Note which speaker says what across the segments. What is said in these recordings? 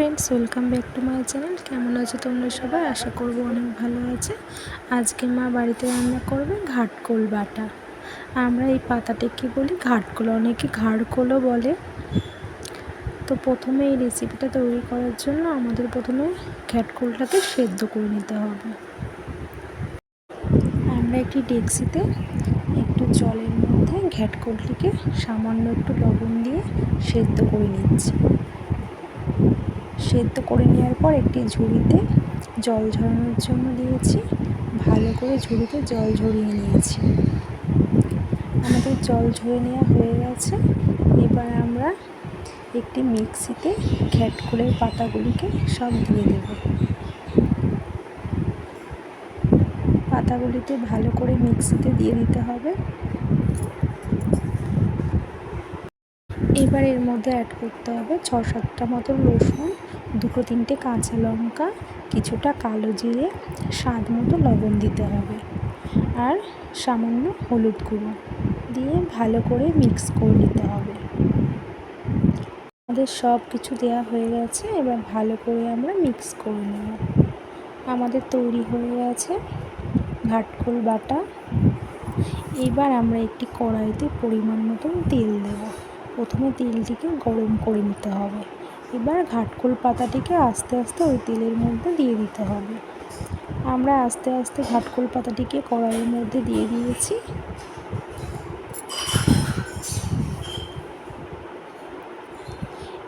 Speaker 1: Friends welcome back to my channel কেমন আছো তোমরা সবাই? আশা করব অনেক ভালো আছে। আজকে মা বাড়িতে রান্না করবে ঘাটকোল বাটা। আমরা এই পাতাটাকে বলি? ঘাটকোল, অনেকে ঘাড়কোলও বলে। তো প্রথমে এই রেসিপিটা তৈরি করার জন্য আমাদের প্রথমে ঘাটকোলটাকে সেদ্ধ করে নিতে হবে। আমরা একটি ডেক্সিতে একটু জলের মধ্যে ঘ্যাটকোলটিকে সামান্য একটু লবণ দিয়ে সেদ্ধ করে নিচ্ছি। সেদ্ধ করে নেওয়ার পর একটি ঝুড়িতে জল ঝরানোর জন্য দিয়েছি। ভালো করে ঝুড়িতে জল ঝরিয়ে নিয়েছি। আমাদের জল ঝরে নেওয়া হয়ে গেছে। এবার আমরা একটি মিক্সিতে ঘ্যাটকুলের পাতাগুলিকে সব দিয়ে দেব। পাতাগুলিতে ভালো করে মিক্সিতে দিয়ে দিতে হবে। এবার এর মধ্যে অ্যাড করতে হবে ছ সাতটা মতো রসুন। দুটো তিনটে কাঁচা লঙ্কা, কিছুটা কালো জিরে, স্বাদ মতো লবণ দিতে হবে। আর সামান্য হলুদ গুঁড়ো দিয়ে ভালো করে মিক্স করে নিতে হবে। আমাদের সব কিছু দেওয়া হয়ে গেছে, এবার ভালো করে আমরা মিক্স করে নেব। আমাদের তৈরি হয়ে গেছে ঘাটকোল বাটা। এবার আমরা একটি কড়াইতে পরিমাণ মতন তেল দেব। প্রথমে তেলটিকে গরম করে নিতে হবে। এবার ঘাটকোল পাতাটিকে আস্তে আস্তে ওই তেলের মধ্যে দিয়ে দিতে হবে। আমরা আস্তে আস্তে ঘাটকোল পাতাটিকে কড়াইয়ের মধ্যে দিয়ে দিয়েছি।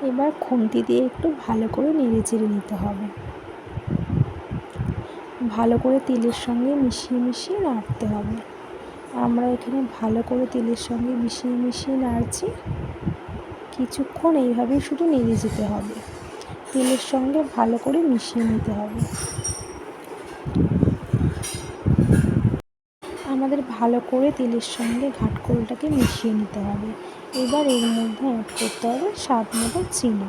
Speaker 1: এবার খুন্তি দিয়ে একটু ভালো করে নেড়ে চেড়ে নিতে হবে। ভালো করে তেলের সঙ্গে মিশিয়ে মিশিয়ে নাড়তে হবে। আমরা এখানে ভালো করে তেলের সঙ্গে মিশিয়ে মিশিয়ে নাড়ছি। কিছুক্ষণ এইভাবেই শুধু নেড়ে যেতে হবে। তেলের সঙ্গে ভালো করে মিশিয়ে নিতে হবে। আমাদের ভালো করে তেলের সঙ্গে ঘাটকোলটাকে মিশিয়ে নিতে হবে। এবার এর মধ্যে অ্যাড করতে হবে স্বাদ মতো চিনি।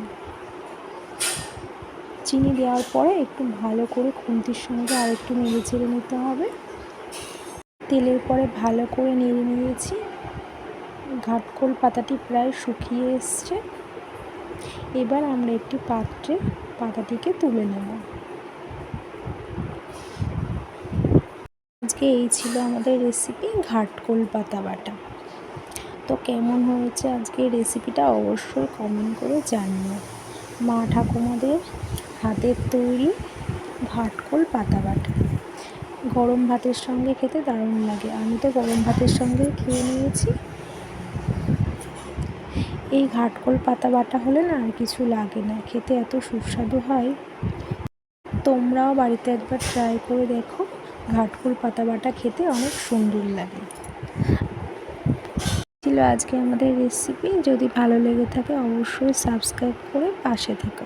Speaker 1: চিনি দেওয়ার পরে একটু ভালো করে খুন্তির সঙ্গে আর একটু নেড়ে চেড়ে নিতে হবে। তেলের পরে ভালো করে নেড়ে নিয়েছি। ঘাটকোল পাতাটি প্রায় শুকিয়ে এসছে। এবার আমরা একটি পাত্রে পাতাটিকে তুলে নেব। আজকে এই ছিল আমাদের রেসিপি ঘাটকোল পাতা বাটা। তো কেমন হয়েছে আজকে রেসিপিটা অবশ্যই কমেন্ট করে জানিও। মা ঠাকুমাদের হাতের তৈরি ঘাটকোল পাতা বাটা। গরম ভাতের সঙ্গে খেতে দারুণ লাগে। আমি তো গরম ভাতের সঙ্গে খেয়ে নিয়েছি। এই ঘাটকোল পাতা বাটা হলে না আর কিছু লাগে না, খেতে এত সুস্বাদু হয়। তোমরাও বাড়িতে একবার ট্রাই করে দেখো, ঘাটকোল পাতা বাটা খেতে অনেক সুন্দর লাগে। ছিল আজকে আমাদের রেসিপি যদি ভালো লেগে থাকে অবশ্যই সাবস্ক্রাইব করে পাশে থেকো।